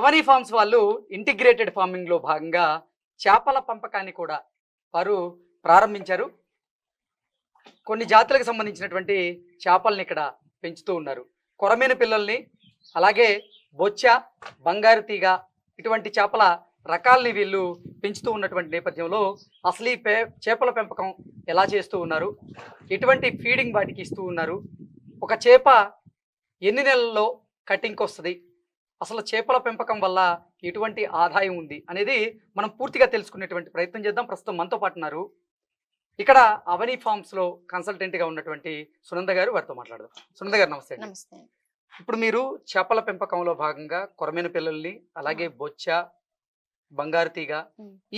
అవని forms వాళ్ళు integrated ఫార్మింగ్లో భాగంగా చేపల పెంపకాన్ని కూడా వారు ప్రారంభించారు. కొన్ని జాతులకు సంబంధించినటువంటి చేపల్ని ఇక్కడ పెంచుతూ ఉన్నారు. కొరమైన పిల్లల్ని అలాగే బొచ్చ బంగారు తీగ ఇటువంటి చేపల రకాల్ని వీళ్ళు పెంచుతూ ఉన్నటువంటి నేపథ్యంలో అసలు ఈ పే చేపల పెంపకం ఎలా చేస్తూ ఉన్నారు? ఎటువంటి ఫీడింగ్ వాటికి ఇస్తూ ఉన్నారు? ఒక చేప ఎన్ని నెలల్లో కటింగ్కి వస్తుంది అసలు చేపల పెంపకం వల్ల ఎటువంటి ఆదాయం ఉంది అనేది మనం పూర్తిగా తెలుసుకునేటువంటి ప్రయత్నం చేద్దాం. ప్రస్తుతం మనతో పాటు ఉన్నారు. ఇక్కడ అవని ఫార్మ్స్లో కన్సల్టెంట్గా ఉన్నటువంటి సునంద గారు వారితో మాట్లాడదాం. సునంద గారు నమస్తే. నమస్తే. ఇప్పుడు మీరు చేపల పెంపకంలో భాగంగా కొరమైన పిల్లల్ని అలాగే బొచ్చ బంగారు తీగ.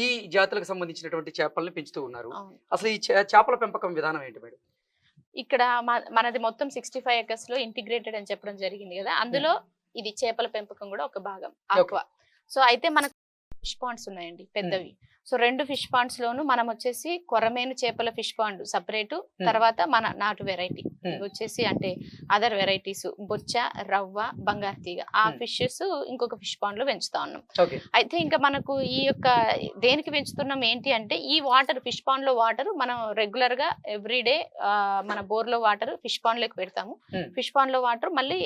ఈ జాతులకు సంబంధించినటువంటి చేపల్ని పెంచుతూ ఉన్నారు. అసలు ఈ చేపల పెంపకం విధానం ఏంటి మేడం? ఇక్కడ మనది మొత్తం సిక్స్టీ ఫైవ్ ఎకర్స్లో ఇంటిగ్రేటెడ్ అని చెప్పడం జరిగింది కదా. అందులో ఇది చేపల పెంపకం కూడా ఒక భాగం ఆక్వా. సో అయితే మనకు ఫిష్ పాండ్స్ ఉన్నాయండి పెద్దవి. సో రెండు ఫిష్ పాండ్స్ లోను మనం వచ్చేసి కొరమేను చేపల ఫిష్ పాండ్ సపరేట్ తర్వాత మన నాటు వెరైటీ. వచ్చేసి అంటే అదర్ వెరైటీస్ బొచ్చ రవ్వ బంగారు తీగ. ఆ. ఫిషెస్ ఇంకొక ఫిష్ పాండ్లో పెంచుతా ఉన్నాం. అయితే ఇంకా మనకు ఈ యొక్క దేనికి పెంచుతున్నాం ఏంటి అంటే ఈ వాటర్ ఫిష్ పాండ్లో వాటర్ మనం రెగ్యులర్గా ఎవ్రీడే మన బోర్లో వాటర్ ఫిష్ పాండ్లోకి పెడతాము. ఫిష్ పాండ్లో వాటర్ మళ్ళీ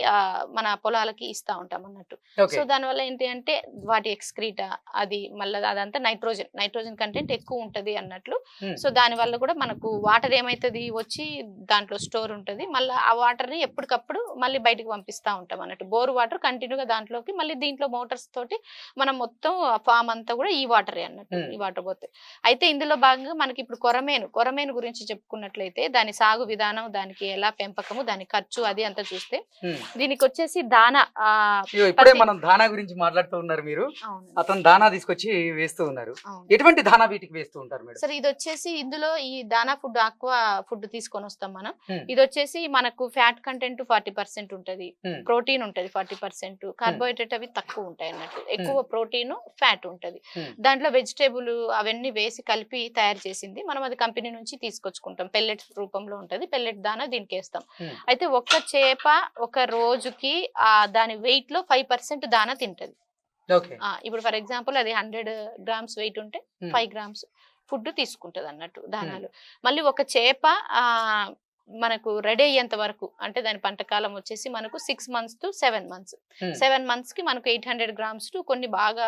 మన పొలాలకి ఇస్తా ఉంటాం అన్నట్టు. సో దానివల్ల ఏంటి అంటే వాటి ఎక్స్క్రీటా అది మళ్ళీ అదంతా నైట్రోజన్ నైట్రోజన్ కంటెంట్ ఎక్కువ ఉంటది అన్నట్లు. సో దాని వల్ల కూడా మనకు వాటర్ ఏమైతుంది వచ్చి దాంట్లో స్టోర్ ఉంటది. మళ్ళీ ఆ వాటర్ని ఎప్పటికప్పుడు మళ్ళీ బయటకు పంపిస్తా ఉంటాం అన్నట్టు. బోర్ వాటర్ కంటిన్యూగా దాంట్లోకి మళ్ళీ దీంట్లో మోటార్స్ తోటి మనం మొత్తం ఫామ్ అంతా కూడా ఈ వాటరే అన్నట్టు. ఈ వాటర్ పోతే. అయితే ఇందులో భాగంగా మనకి ఇప్పుడు కొరమేను కొరమేను గురించి చెప్పుకున్నట్లయితే దాని సాగు విధానం దానికి ఎలా పెంపకము దాని ఖర్చు అది అంతా చూస్తే. దీనికి వచ్చేసి దానా ఇప్పుడే మనం దానా గురించి మాట్లాడుతూ ఉన్నారు మీరు. అతను దానా తీసుకొచ్చి వేస్తూ ఉన్నారు. ఎటువంటి దానా వీటికి వేస్తూ ఉంటారు మేడం? సరే ఇది వచ్చేసి ఇందులో ఈ దానా ఫుడ్ ఆక్వా ఫుడ్ తీసుకొని వస్తాం మనం. ఇది వచ్చేసి మనకు ఫ్యాట్ కంటెంట్ ఫార్టీ పర్సెంట్ ఉంటది. ప్రోటీన్ ఉంటది ఫార్టీ పర్సెంట్. కార్బోహైడ్రేట్ అవి తక్కువ ఉంటాయి అన్నట్టు. ఎక్కువ ప్రోటీన్ ఫ్యాట్ ఉంటది. దాంట్లో వెజిటేబుల్ అవన్నీ వేసి కలిపి తయారు చేసింది మనం అది కంపెనీ నుంచి తీసుకొచ్చుకుంటాం. పెల్లెట్ రూపంలో ఉంటది. పెల్లెట్ దానా దీనికి వేస్తాం. అయితే ఒక్క చేప ఒక రోజుకి ఆ దాని వెయిట్లో ఫైవ్ పర్సెంట్ దానా తింటది. ఇప్పుడు ఫర్ ఎగ్జాంపుల్ అది హండ్రెడ్ గ్రామ్స్ వెయిట్ ఉంటే. ఫైవ్ గ్రామ్స్ ఫుడ్ తీసుకుంటది అన్నట్టు దానాలు మళ్ళీ ఒక చేప ఆ మనకు రెడీ అయ్యేంత వరకు అంటే దాని పంటకాలం వచ్చేసి మనకు six months to seven months. Seven మంత్స్కి మనకు ఎయిట్ హండ్రెడ్ గ్రామ్స్ టు కొన్ని బాగా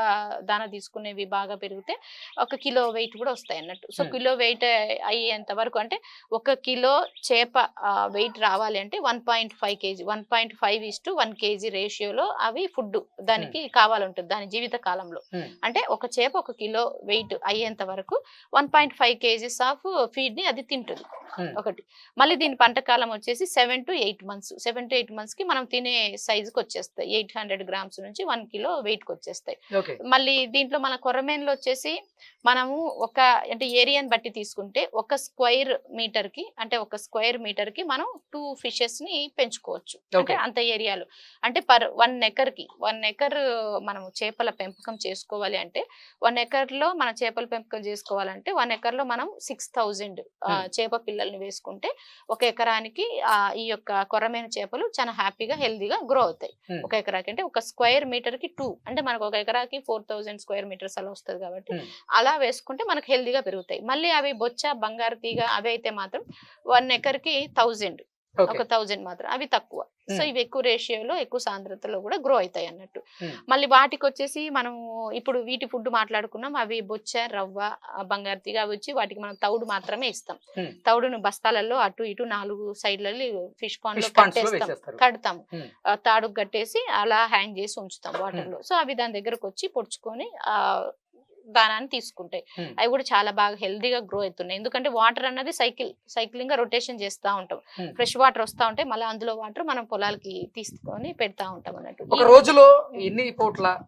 దాన తీసుకునేవి బాగా పెరిగితే ఒక కిలో వెయిట్ కూడా వస్తాయి అన్నట్టు సో. కిలో వెయిట్ అయ్యేంత వరకు అంటే ఒక కిలో చేప వెయిట్ రావాలి అంటే one point five KG one point five is to one KG రేషియోలో అవి ఫుడ్ దానికి కావాలంటుంది దాని జీవిత కాలంలో. అంటే ఒక చేప ఒక కిలో వెయిట్ అయ్యేంత వరకు one point five KGs of ఫీడ్ని అది తింటుంది. ఒకటి మళ్ళీ దీని పంటకాలం వచ్చేసి seven to eight months. Seven to eight మంత్స్కి మనం తినే సైజుకి వచ్చేస్తాయి. ఎయిట్ హండ్రెడ్ గ్రామ్స్ నుంచి వన్ కిలో వెయిట్కి వచ్చేస్తాయి మళ్ళీ దీంట్లో మన కొర్రమేన్లో వచ్చేసి మనము ఒక అంటే ఏరియాని బట్టి తీసుకుంటే ఒక స్క్వైర్ మీటర్కి అంటే ఒక స్క్వైర్ మీటర్కి మనం టూ ఫిషెస్ని పెంచుకోవచ్చు. అంటే. అంత ఏరియాలో. అంటే పర్ వన్ ఎకర్కి వన్ ఎకర్ మనం చేపల పెంపకం చేసుకోవాలి అంటే వన్ ఎకర్లో మన చేపల పెంపకం చేసుకోవాలంటే వన్ ఎకర్లో మనం సిక్స్ థౌజండ్. చేప పిల్లల్ని వేసుకుంటే ఒక ఎకరానికి ఆ, ఈ యొక్క కొరమైన చేపలు చాలా హ్యాపీగా హెల్దీగా గ్రో అవుతాయి. ఒక ఎకరాకి అంటే ఒక స్క్వేర్ మీటర్కి టూ. అంటే మనకు ఒక ఎకరాకి ఫోర్ థౌసండ్ స్క్వేర్ మీటర్స్ అలా వస్తుంది కాబట్టి. అలా వేసుకుంటే మనకు హెల్దీగా పెరుగుతాయి. మళ్ళీ అవి బొచ్చ బంగారు తీగ అవి అయితే మాత్రం వన్ ఎకర్కి థౌజండ్ ఒక థౌజండ్ మాత్రం. అవి తక్కువ. సో. ఇవి ఎక్కువ రేషియోలో ఎక్కువ సాంద్రతలో కూడా గ్రో అవుతాయి అన్నట్టు. మళ్ళీ వాటికి వచ్చేసి మనం ఇప్పుడు వీటి ఫుడ్ మాట్లాడుకున్నాం. అవి బొచ్చ రవ్వ బంగారు తీగ అవి వచ్చి వాటికి మనం తౌడు మాత్రమే ఇస్తాం. తౌడును బస్తాలలో అటు ఇటు నాలుగు సైడ్లలో ఫిష్ పాండ్లో కట్టేస్తాం. కడతాం తాడుకు కట్టేసి అలా హ్యాంగ్ చేసి ఉంచుతాం వాటర్లో సో అవి దాని దగ్గరకు వచ్చి పొడుచుకొని ఆ దానాన్ని తీసుకుంటాయి. అవి కూడా చాలా బాగా హెల్దీగా గ్రో అవుతున్నాయి. ఎందుకంటే వాటర్ అన్నది సైకిల్ సైక్లింగ్గా రొటేషన్ చేస్తా ఉంటాం. ఫ్రెష్ వాటర్ వస్తా ఉంటాయి. మళ్ళీ అందులో వాటర్ మనం పొలాలకి తీసుకొని పెడతా ఉంటాం అన్నట్టు. ఒక రోజులో ఎన్ని పూట్ల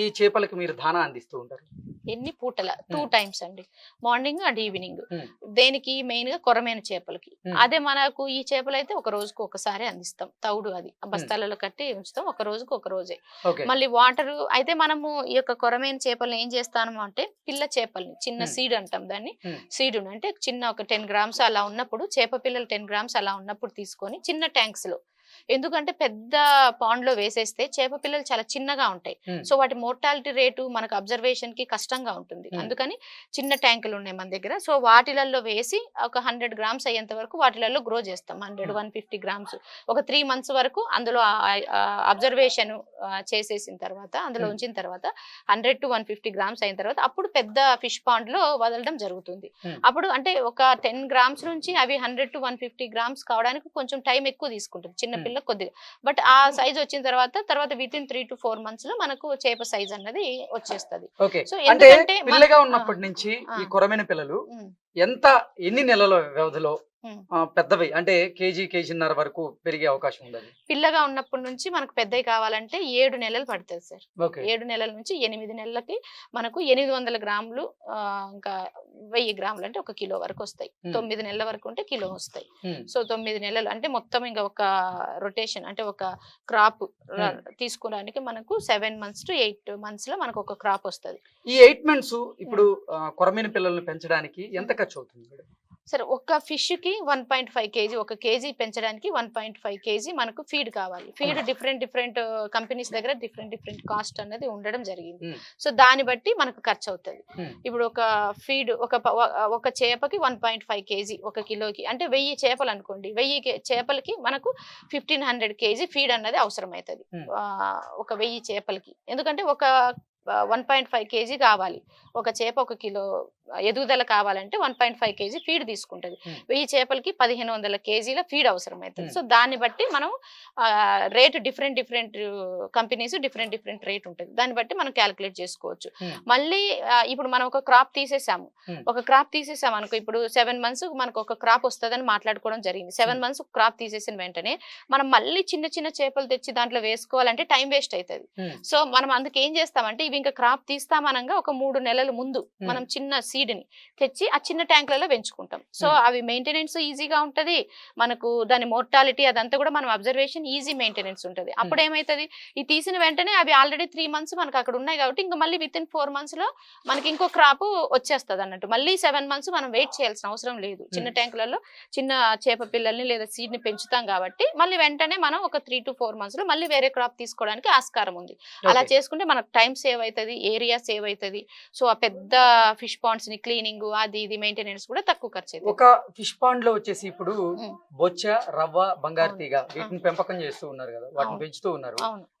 ఈ చేపలకి మీరు దానా అందిస్తూ ఉంటారు? ఎన్ని పూటల? టూ. టైమ్స్ అండి. Morning and evening. దేనికి? మెయిన్గా కొరమైన చేపలకి. అదే మనకు ఈ చేపలు అయితే ఒక రోజుకు ఒకసారి అందిస్తాం. తౌడు అది. బస్తాలలో కట్టి ఉంచుతాం. ఒక రోజుకు ఒక రోజే. మళ్ళీ వాటర్ అయితే మనము ఈ యొక్క కొరమైన చేపలను ఏం చేస్తాము అంటే పిల్ల చేపల్ని చిన్న. సీడ్ అంటాం దాన్ని. సీడ్ అంటే చిన్న ఒక టెన్ గ్రామ్స్ అలా ఉన్నప్పుడు చేప పిల్లలు టెన్ గ్రామ్స్ అలా ఉన్నప్పుడు తీసుకొని చిన్న ట్యాంక్స్లో ఎందుకంటే పెద్ద పాండ్లో వేసేస్తే చేప పిల్లలు చాలా చిన్నగా ఉంటాయి. సో వాటి మోర్టాలిటీ రేటు మనకు అబ్జర్వేషన్కి కష్టంగా ఉంటుంది. అందుకని చిన్న ట్యాంకులు ఉన్నాయి మన దగ్గర సో వాటిలలో వేసి ఒక హండ్రెడ్ గ్రామ్స్ అయ్యేంత వరకు వాటిలలో గ్రో చేస్తాం హండ్రెడ్. వన్ ఫిఫ్టీ గ్రామ్స్ ఒక త్రీ మంత్స్ వరకు అందులో అబ్జర్వేషన్ చేసేసిన తర్వాత అందులో. ఉంచిన తర్వాత hundred to one fifty grams అయిన తర్వాత అప్పుడు పెద్ద ఫిష్ పాండ్లో వదలడం జరుగుతుంది. అప్పుడు అంటే ఒక టెన్ గ్రామ్స్ నుంచి అవి hundred to one fifty grams కావడానికి కొంచెం టైం ఎక్కువ తీసుకుంటుంది చిన్న. పిల్ల కొద్దిగా. బట్ ఆ సైజ్ వచ్చిన తర్వాత తర్వాత within three to four మంత్స్లో మనకు చేప సైజ్ అన్నది వచ్చేస్తది. ఓకే. సో అంటే ఎందుకంటే పిల్లగా ఉన్నప్పటి నుంచి. ఈ కొరమైన పిల్లలు ఎంత ఎన్ని నెలల వ్యవధిలో పెద్దవి. అంటే కేజీ కేజీన్నర వరకు పెరిగే అవకాశం ఉండదు. పిల్లగా ఉన్నప్పటి నుంచి మనకు పెద్దవి కావాలంటే ఏడు నెలలు పడుతుంది సార్. ఏడు నెలల నుంచి ఎనిమిది నెలలకి మనకు ఎనిమిది వందల గ్రాములు ఇంకా వెయ్యి గ్రాములు అంటే ఒక కిలో వరకు వస్తాయి. తొమ్మిది నెలల వరకు ఉంటే కిలో వస్తాయి. సో తొమ్మిది నెలలు అంటే మొత్తం ఇంకా ఒక రొటేషన్ అంటే ఒక క్రాప్. తీసుకోవడానికి మనకు సెవెన్ మంత్స్ టు ఎయిట్ మంత్స్లో మనకు ఒక క్రాప్ వస్తుంది. ఈ ఎయిట్ మంత్స్ ఇప్పుడు కొరమైన పిల్లల్ని పెంచడానికి ఎంత ఖర్చు అవుతుంది? సరే ఒక ఫిష్కి వన్ పాయింట్ ఫైవ్ కేజీ ఒక కేజీ పెంచడానికి వన్ పాయింట్ ఫైవ్ కేజీ మనకు ఫీడ్ కావాలి. ఫీడ్ డిఫరెంట్ డిఫరెంట్ కంపెనీస్ దగ్గర డిఫరెంట్ డిఫరెంట్ కాస్ట్ అనేది ఉండడం జరిగింది. సో దాన్ని బట్టి మనకు ఖర్చు అవుతుంది. ఇప్పుడు ఒక ఫీడ్ ఒక ఒక చేపకి వన్ పాయింట్ ఫైవ్ కేజీ ఒక కిలోకి అంటే వెయ్యి చేపలు అనుకోండి వెయ్యి చేపలకి మనకు ఫిఫ్టీన్ హండ్రెడ్ కేజీ ఫీడ్ అన్నది అవసరం అవుతుంది. ఒక వెయ్యి చేపలకి. ఎందుకంటే ఒక వన్ పాయింట్ ఫైవ్ కేజీ కావాలి. ఒక చేప ఒక కిలో ఎదుగుదల కావాలంటే one point five KG feed తీసుకుంటది. Hmm. వెయ్యి చేపలకి పదిహేను వందల కేజీల ఫీడ్ అవసరం అవుతుంది Hmm. సో దాన్ని బట్టి మనం rate different different companies different different rate ఉంటుంది. దాన్ని బట్టి మనం క్యాలిక్యులేట్ చేసుకోవచ్చు. Hmm. మళ్ళీ ఇప్పుడు మనం ఒక క్రాప్ తీసేసాము. Hmm. ఒక క్రాప్ తీసేసాము అనుకో ఇప్పుడు సెవెన్ మంత్స్ మనకు ఒక క్రాప్ వస్తుందని మాట్లాడుకోవడం జరిగింది. సెవెన్ మంత్స్ క్రాప్ తీసేసిన వెంటనే మనం మళ్ళీ చిన్న చిన్న చేపలు తెచ్చి దాంట్లో వేసుకోవాలంటే టైం వేస్ట్ అవుతుంది. సో మనం అందుకు చేస్తామంటే ఇవి ఇంకా క్రాప్ తీస్తామనగా ఒక మూడు నెలల ముందు మనం చిన్న సీడ్ని తెచ్చి ఆ చిన్న ట్యాంకులలో పెంచుకుంటాం. సో. అవి మెయింటెనెన్స్ ఈజీగా ఉంటది. మనకు దాని మోర్టాలిటీ అదంతా కూడా మనం అబ్జర్వేషన్ ఈజీ మెయింటెనెన్స్ ఉంటది. అప్పుడు ఏమైతది? ఈ తీసిన వెంటనే అవి ఆల్రెడీ త్రీ మంత్స్ మనకు అక్కడ ఉన్నాయి కాబట్టి ఇంకా మళ్ళీ విత్ ఇన్ ఫోర్ మంత్స్లో మనకి ఇంకో క్రాప్ వచ్చేస్తది అన్నట్టు. మళ్ళీ సెవెన్ మంత్స్ మనం వెయిట్ చేయాల్సిన అవసరం లేదు. చిన్న. ట్యాంకులలో చిన్న చేప పిల్లల్ని లేదా సీడ్ని పెంచుతాం కాబట్టి మళ్ళీ వెంటనే మనం ఒక త్రీ టు ఫోర్ మంత్స్లో మళ్ళీ వేరే క్రాప్ తీసుకోవడానికి ఆస్కారం ఉంది. అలా. చేసుకుంటే మనకు టైం సేవ్ అవుతుంది ఏరియా సేవ్ అవుతుంది. సో ఆ పెద్ద ఫిష్ పాండ్స్ ని క్లీనింగ్ అది ఇది మెయింటెనెన్స్ కూడా తక్కువ ఖర్చు ఒక ఫిష్ పాండ్లో వచ్చేసి ఇప్పుడు. బొచ్చ రవ్వ బంగారు. తీగ వీటిని పెంపకం చేస్తూ ఉన్నారు కదా వాటిని. పెంచుతూ ఉన్నారు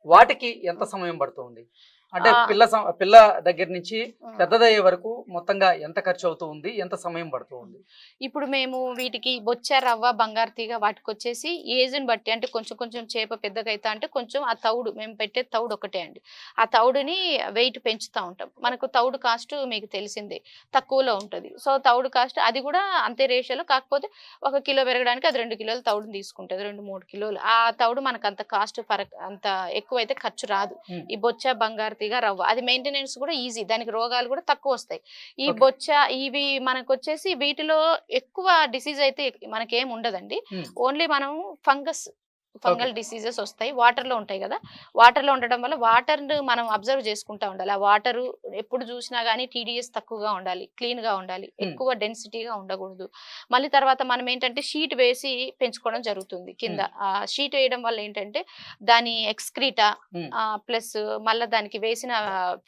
వాటికి ఎంత సమయం పడుతుంది అంటే. పిల్ల పిల్ల దగ్గర నుంచి. పెద్దదయ్యే వరకు మొత్తంగా ఎంత ఖర్చు అవుతూ ఉంది ఎంత సమయం పడుతూ ఉంది ఇప్పుడు మేము వీటికి బొచ్చ రవ్వ బంగారు తీగ వాటికి వచ్చేసి ఏజ్ని బట్టి అంటే కొంచెం కొంచెం చేప పెద్దగా అవుతా అంటే కొంచెం ఆ తౌడు మేము పెట్టే తౌడు ఒకటే అండి ఆ తౌడుని వెయిట్ పెంచుతూ ఉంటాం మనకు తౌడు కాస్ట్ మీకు తెలిసిందే తక్కువలో ఉంటుంది సో తౌడు కాస్ట్ అది కూడా అంతే రేషియోలో కాకపోతే ఒక కిలో పెరగడానికి అది రెండు కిలోలు తౌడుని తీసుకుంటుంది రెండు మూడు కిలోలు ఆ తౌడు మనకు అంత కాస్ట్ అంత ఎక్కువ అయితే ఖర్చు రాదు. ఈ బొచ్చ బంగారు తీగ రవ్వ అది మెయింటెనెన్స్ కూడా ఈజీ దానికి రోగాలు కూడా తక్కువ వస్తాయి ఈ. బొచ్చ ఇవి మనకు వచ్చేసి వీటిలో ఎక్కువ డిసీజ్ అయితే మనకేం ఉండదండి. ఓన్లీ మనం ఫంగస్ ఫంగల్ డిసీజెస్ వస్తాయి. వాటర్లో ఉంటాయి కదా. వాటర్లో ఉండడం వల్ల వాటర్ మనం అబ్జర్వ్ చేసుకుంటా ఉండాలి. ఆ వాటర్ ఎప్పుడు చూసినా గానీ టీడీఎస్ తక్కువగా ఉండాలి. క్లీన్గా ఉండాలి ఎక్కువ డెన్సిటీగా ఉండకూడదు. మళ్ళీ తర్వాత మనం ఏంటంటే షీట్ వేసి పెంచుకోవడం జరుగుతుంది కింద. ఆ షీట్ వేయడం వల్ల ఏంటంటే దాని ఎక్స్క్రీటా. ప్లస్ మళ్ళీ దానికి వేసిన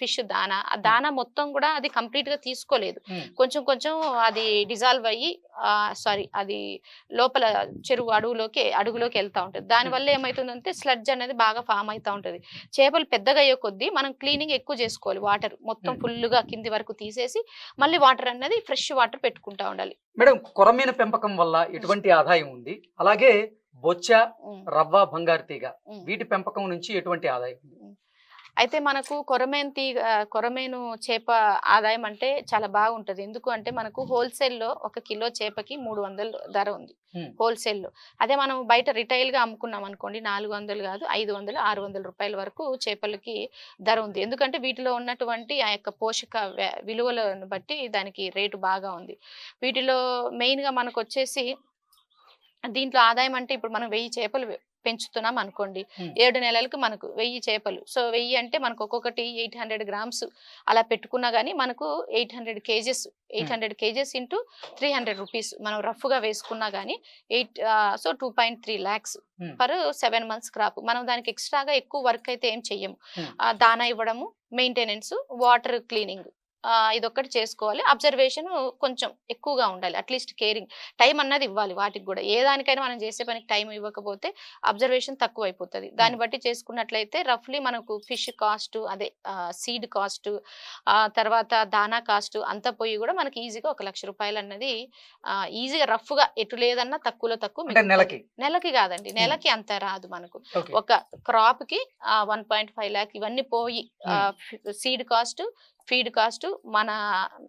ఫిష్ దానా ఆ దానా మొత్తం కూడా అది కంప్లీట్గా తీసుకోలేదు కొంచెం కొంచెం అది డిజాల్వ్ అయ్యి సారీ అది లోపల చెరువు అడుగులోకి అడుగులోకి వెళ్తా ఉంటుంది. దానివల్ల ఏమవుతుందంటే స్లడ్జ్ అనేది బాగా ఫామ్ అవుతా ఉంటుంది. చేపలు పెద్దగా అయ్యే కొద్దీ మనం క్లీనింగ్ ఎక్కువ చేసుకోవాలి వాటర్ మొత్తం Hmm. full గా కింది వరకు తీసేసి మళ్ళీ వాటర్ అనేది ఫ్రెష్ వాటర్ పెట్టుకుంటా ఉండాలి. మేడం కొరమీన పెంపకం వల్ల ఎటువంటి ఆదాయం ఉంది. అలాగే బొచ్చ రవ్వ బంగారు తీగ. వీటి పెంపకం నుంచి ఎటువంటి ఆదాయం ఉంది? అయితే మనకు కొరమేను తీగ కొరమేను చేప ఆదాయం అంటే చాలా బాగుంటది. ఎందుకు అంటే మనకు wholesale లో ఒక కిలో చేపకి మూడు వందలు ధర ఉంది Hmm. Wholesale లో అదే మనం బయట రిటైల్గా అమ్ముకున్నాం అనుకోండి నాలుగు వందలు కాదు ఐదు వందలు ఆరు వందల రూపాయల వరకు చేపలకి ధర ఉంది. ఎందుకంటే వీటిలో ఉన్నటువంటి ఆ యొక్క పోషక విలువలను బట్టి దానికి రేటు బాగా ఉంది. వీటిలో మెయిన్గా మనకు వచ్చేసి దీంట్లో ఆదాయం అంటే ఇప్పుడు మనం వెయ్యి చేపలు పెంచుతున్నాం అనుకోండి. ఏడు నెలలకు మనకు వెయ్యి చేపలు. సో వెయ్యి అంటే మనకు ఒక్కొక్కటి ఎయిట్ హండ్రెడ్ గ్రామ్స్ అలా పెట్టుకున్నా గానీ మనకు eight hundred cages eight hundred cages into three hundred rupees మనం రఫ్గా వేసుకున్నా గానీ eight so two point three lakhs. Per seven months crop. మనం దానికి ఎక్స్ట్రాగా ఎక్కువ వర్క్ అయితే ఏం చెయ్యము. దానా ఇవ్వడము మెయింటెనెన్స్ వాటర్ క్లీనింగ్. ఇదొక్కటి చేసుకోవాలి. అబ్జర్వేషన్ కొంచెం ఎక్కువగా ఉండాలి. అట్లీస్ట్ కేరింగ్ టైం అన్నది ఇవ్వాలి వాటికి కూడా. ఏ దానికైనా మనం చేసే పనికి టైం ఇవ్వకపోతే అబ్జర్వేషన్ తక్కువ అయిపోతుంది దాన్ని బట్టి చేసుకున్నట్లయితే రఫ్లీ మనకు ఫిష్ కాస్ట్ అదే సీడ్ కాస్ట్ తర్వాత దానా కాస్ట్ అంతా పోయి కూడా మనకి ఈజీగా ఒక లక్ష రూపాయలు అన్నది ఈజీగా రఫ్గా ఎటు లేదన్నా తక్కువలో తక్కువ. నెలకి? నెలకి కాదండి. నెలకి అంత రాదు మనకు. ఒక క్రాప్కి వన్ పాయింట్ ఫైవ్ ల్యాక్ ఇవన్నీ పోయి సీడ్ కాస్ట్ ఫీడ్ కాస్ట్ మన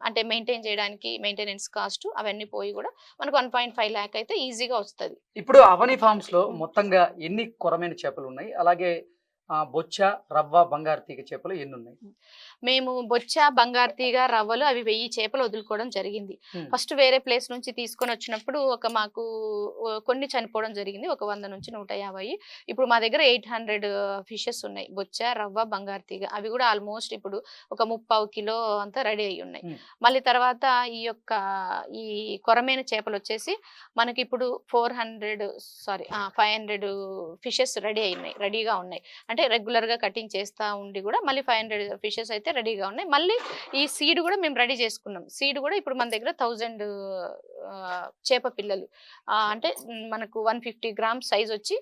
అంటే మెయింటైన్ చేయడానికి మెయింటెనెన్స్ కాస్ట్ అవన్నీ పోయి కూడా మనకు వన్ పాయింట్ ఫైవ్ ల్యాక్ అయితే ఈజీగా వస్తుంది. ఇప్పుడు అవని ఫార్మ్స్లో మొత్తంగా ఎన్ని కొరమైన చేపలు ఉన్నాయి? అలాగే బొచ్చ రవ్వ బంగారు తీగ చేపలు ఎన్ని ఉన్నాయి మేము బొచ్చ బంగారు తీగ రవ్వలు అవి వెయ్యి చేపలు వదులుకోవడం జరిగింది. ఫస్ట్ వేరే ప్లేస్ నుంచి తీసుకొని వచ్చినప్పుడు ఒక మాకు కొన్ని చనిపోవడం జరిగింది. ఒక వంద నుంచి నూట యాభై. ఇప్పుడు మా దగ్గర ఎయిట్ హండ్రెడ్ ఫిషెస్ ఉన్నాయి. బొచ్చ రవ్వ బంగారు తీగ. అవి కూడా ఆల్మోస్ట్ ఇప్పుడు ఒక ముప్పావు కిలో అంతా రెడీ అయి ఉన్నాయి. మళ్ళీ తర్వాత ఈ యొక్క ఈ కొరమైన చేపలు వచ్చేసి మనకి ఇప్పుడు four hundred sorry five hundred fishes ready అయినాయి రెడీగా ఉన్నాయి. అంటే రెగ్యులర్గా కటింగ్ చేస్తా ఉండి కూడా మళ్ళీ ఫైవ్ హండ్రెడ్ ఫిషెస్ అయితే రెడీగా ఉన్నాయి. మళ్ళీ ఈ సీడ్ కూడా మేము రెడీ చేసుకున్నాం. సీడ్ కూడా ఇప్పుడు మన దగ్గర థౌజండ్ చేప పిల్లలు. అంటే మనకు వన్ ఫిఫ్టీ గ్రామ్స్ సైజ్ వచ్చి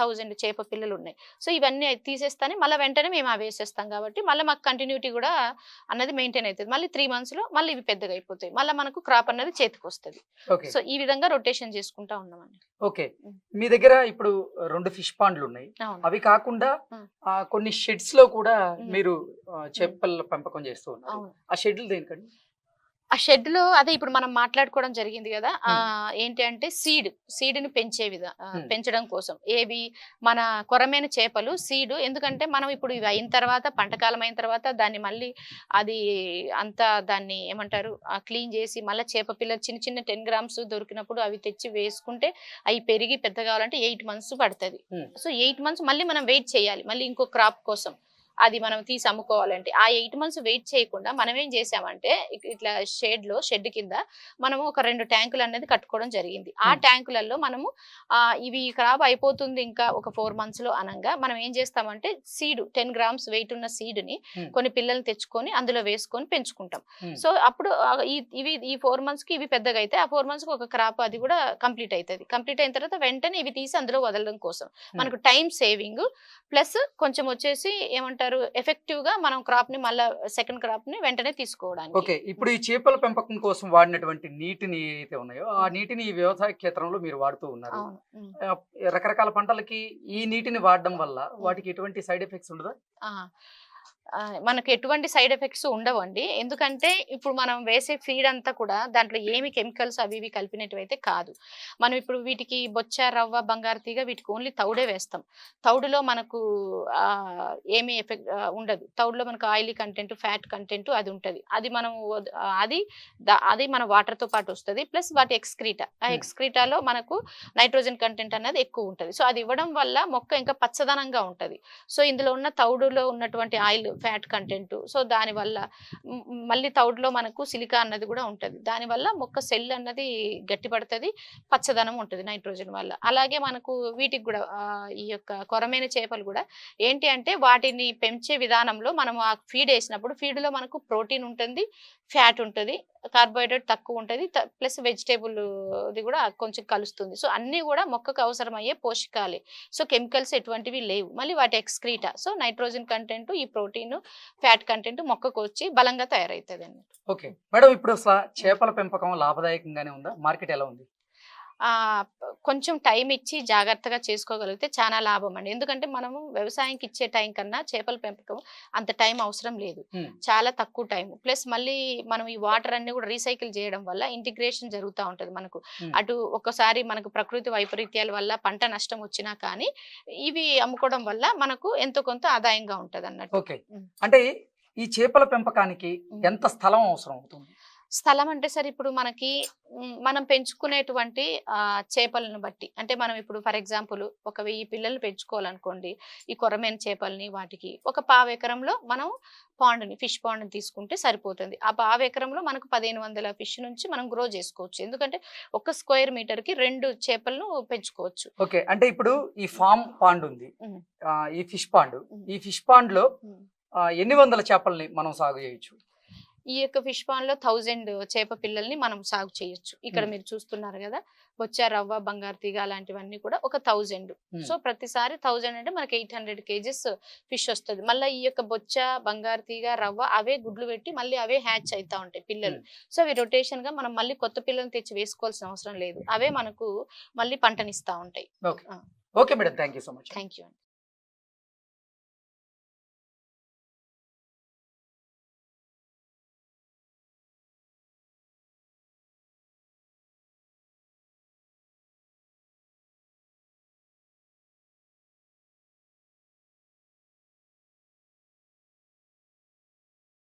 థౌజండ్ చేప పిల్లలు ఉన్నాయి. సో ఇవన్నీ తీసేస్తానే మళ్ళీ వెంటనే మేము అవి వేసేస్తాం కాబట్టి మళ్ళీ మాకు కంటిన్యూటీ కూడా అన్నది మెయింటైన్ అవుతుంది. మళ్ళీ త్రీ మంత్స్లో మళ్ళీ ఇవి పెద్దగా అయిపోతాయి. మళ్ళీ మనకు క్రాప్ అన్నది చేతికి వస్తుంది. సో ఈ విధంగా రొటేషన్ చేసుకుంటా ఉన్నామండి. ఓకే. మీ దగ్గర ఇప్పుడు రెండు ఫిష్ పాండ్లు ఉన్నాయి. అవి కాకుండా కొన్ని షెడ్స్లో కూడా. మీరు చేపల పెంపకం చేస్తూ ఉన్నారు. ఆ షెడ్లు దేనికండి? ఆ షెడ్లో అదే ఇప్పుడు మనం మాట్లాడుకోవడం జరిగింది కదా ఆ ఏంటి అంటే సీడ్ సీడ్ని పెంచే విధ. పెంచడం కోసం. ఏవి మన కొరమైన చేపలు సీడ్ ఎందుకంటే మనం ఇప్పుడు ఇవి అయిన తర్వాత పంటకాలం అయిన తర్వాత దాన్ని మళ్ళీ అది అంతా దాన్ని ఏమంటారు క్లీన్ చేసి మళ్ళీ చేప పిల్లలు చిన్న చిన్న టెన్ గ్రామ్స్ దొరికినప్పుడు అవి తెచ్చి వేసుకుంటే అవి పెరిగి పెద్ద కావాలంటే ఎయిట్ మంత్స్ పడుతుంది. సో ఎయిట్ మంత్స్ మళ్ళీ మనం వెయిట్ చేయాలి. మళ్ళీ ఇంకో క్రాప్ కోసం. అది మనం తీసి అమ్ముకోవాలంటే ఆ ఎయిట్ మంత్స్ వెయిట్ చేయకుండా మనం ఏం చేసామంటే ఇట్లా షెడ్లో షెడ్ కింద మనము ఒక రెండు ట్యాంకులు అనేది కట్టుకోవడం జరిగింది ఆ. ట్యాంకులలో మనము ఆ ఇవి క్రాప్ అయిపోతుంది ఇంకా ఒక ఫోర్ మంత్స్లో అనగా మనం ఏం చేస్తామంటే సీడ్ టెన్ గ్రామ్స్ వెయిట్ ఉన్న సీడ్ని. కొన్ని పిల్లల్ని తెచ్చుకొని అందులో వేసుకొని పెంచుకుంటాం. సో అప్పుడు ఇవి ఈ ఫోర్ మంత్స్కి ఇవి పెద్దగా అయితే ఆ ఫోర్ మంత్స్కి ఒక క్రాప్ అది కూడా కంప్లీట్ అవుతుంది కంప్లీట్ అయిన తర్వాత వెంటనే ఇవి తీసి అందులో వదలడం కోసం మనకు టైం సేవింగ్ ప్లస్ కొంచెం వచ్చేసి ఏమంటారు ఎఫెక్టివ్గా మనం క్రాప్ని మళ్ళీ సెకండ్ క్రాప్ని వెంటనే తీసుకోవడానికి. ఓకే. ఇప్పుడు ఈ చేపల పెంపకం కోసం వాడినటువంటి నీటిని ఏదైతే ఉన్నాయో ఆ నీటిని ఈ వ్యవసాయ క్షేత్రంలో మీరు వాడుతూ ఉన్నారు. రకరకాల పంటలకి ఈ నీటిని వాడడం వల్ల వాటికి ఎటువంటి సైడ్ ఎఫెక్ట్స్ ఉండదా? మనకు ఎటువంటి సైడ్ ఎఫెక్ట్స్ ఉండవండి. ఎందుకంటే ఇప్పుడు మనం వేసే ఫీడ్ అంతా కూడా దాంట్లో ఏమి కెమికల్స్ అవి ఇవి కలిపినట్టువైతే కాదు. మనం ఇప్పుడు వీటికి బొచ్చ రవ్వ బంగారు తీగ వీటికి ఓన్లీ తౌడే వేస్తాం. తౌడులో మనకు ఏమీ ఎఫెక్ట్ ఉండదు. తౌడులో మనకు ఆయిలీ కంటెంట్ ఫ్యాట్ కంటెంట్ అది ఉంటుంది. అది మనం అది అది మన వాటర్తో పాటు వస్తుంది. ప్లస్ వాటి ఎక్స్క్రీటా. ఆ. ఎక్స్క్రీటాలో మనకు నైట్రోజన్ కంటెంట్ అనేది ఎక్కువ ఉంటుంది. సో అది ఇవ్వడం వల్ల మొక్క ఇంకా పచ్చదనంగా ఉంటది. సో ఇందులో ఉన్న తౌడులో ఉన్నటువంటి ఆయిల్ ఫ్యాట్ కంటెంట్. సో దానివల్ల మళ్ళీ తౌడులో మనకు సిలికా అన్నది కూడా ఉంటుంది. దానివల్ల మొక్క సెల్ అన్నది గట్టిపడుతుంది పచ్చదనం ఉంటుంది నైట్రోజన్ వల్ల. అలాగే మనకు వీటికి కూడా ఈ యొక్క కొరమైన చేపలు కూడా ఏంటి అంటే వాటిని పెంచే విధానంలో మనం ఆ ఫీడ్ వేసినప్పుడు ఫీడ్లో మనకు ప్రోటీన్ ఉంటుంది ఫ్యాట్ ఉంటుంది కార్బోహైడ్రేట్ తక్కువ ఉంటుంది ప్లస్ వెజిటేబుల్ ఇది కూడా కొంచెం కలుస్తుంది. సో అన్నీ కూడా మొక్కకు అవసరమయ్యే పోషకాలే. సో కెమికల్స్ ఎటువంటివి లేవు. మళ్ళీ వాటి ఎక్స్క్రీటా. సో నైట్రోజన్ కంటెంట్ ఈ ప్రోటీన్ ఫ్యాట్ కంటెంట్ మొక్కకు వచ్చి బలంగా తయారవుతుంది అన్నట్టు ఓకే. మేడం ఇప్పుడు చేపల పెంపకం లాభదాయకంగానే ఉందా? మార్కెట్ ఎలా ఉంది? కొంచెం టైం ఇచ్చి జాగ్రత్తగా చేసుకోగలిగితే చాలా లాభం అండి ఎందుకంటే మనము వ్యవసాయంకి ఇచ్చే టైం కన్నా చేపల పెంపకం అంత టైం అవసరం లేదు. చాలా తక్కువ టైం ప్లస్ మళ్ళీ మనం ఈ వాటర్ అన్ని కూడా రీసైకిల్ చేయడం వల్ల ఇంటిగ్రేషన్ జరుగుతూ ఉంటుంది మనకు. అటు ఒక్కసారి మనకు ప్రకృతి వైపరీత్యాల వల్ల పంట నష్టం వచ్చినా కానీ ఇవి అమ్ముకోవడం వల్ల మనకు ఎంతో కొంత ఆదాయంగా ఉంటది అన్నట్టు. అంటే ఈ చేపల పెంపకానికి. ఎంత స్థలం అవసరం అవుతుంది స్థలం అంటే సార్ ఇప్పుడు మనకి మనం పెంచుకునేటువంటి ఆ, చేపలను బట్టి. అంటే మనం ఇప్పుడు ఫర్ ఎగ్జాంపుల్ ఒక వెయ్యి పిల్లలు పెంచుకోవాలనుకోండి ఈ కొరమైన చేపల్ని వాటికి. ఒక పావు ఎకరంలో మనం పాండ్ని ఫిష్ పాండ్ని తీసుకుంటే సరిపోతుంది. ఆ పావు ఎకరంలో మనకు పదిహేను వందల ఫిష్ నుంచి మనం గ్రో చేసుకోవచ్చు. ఎందుకంటే ఒక స్క్వేర్ మీటర్కి రెండు చేపలను పెంచుకోవచ్చు. ఓకే. అంటే ఇప్పుడు ఈ ఫామ్ పాండ్ ఉంది. ఈ ఫిష్ పాండ్. ఈ ఫిష్ పాండ్లో ఎన్ని వందల చేపల్ని మనం సాగు చేయొచ్చు? ఈ యొక్క ఫిష్ పాండ్లో థౌజండ్ చేప పిల్లల్ని మనం సాగు చేయొచ్చు. ఇక్కడ. మీరు చూస్తున్నారు కదా బొచ్చ రవ్వ బంగారు తీగ అలాంటివన్నీ కూడా ఒక థౌజండ్. సో ప్రతిసారి థౌజండ్ అంటే మనకి ఎయిట్ హండ్రెడ్ కేజెస్ ఫిష్ వస్తుంది. మళ్ళీ ఈ యొక్క బొచ్చ బంగారు తీగ రవ్వ అవే గుడ్లు పెట్టి మళ్ళీ అవే హ్యాచ్ అవుతా ఉంటాయి పిల్లలు. సో అవి రొటేషన్గా మనం మళ్ళీ కొత్త పిల్లల్ని తెచ్చి వేసుకోవాల్సిన అవసరం లేదు. అవే మనకు మళ్ళీ పంటనిస్తా ఉంటాయి. Okay. Madam. Thank you so much. Thank you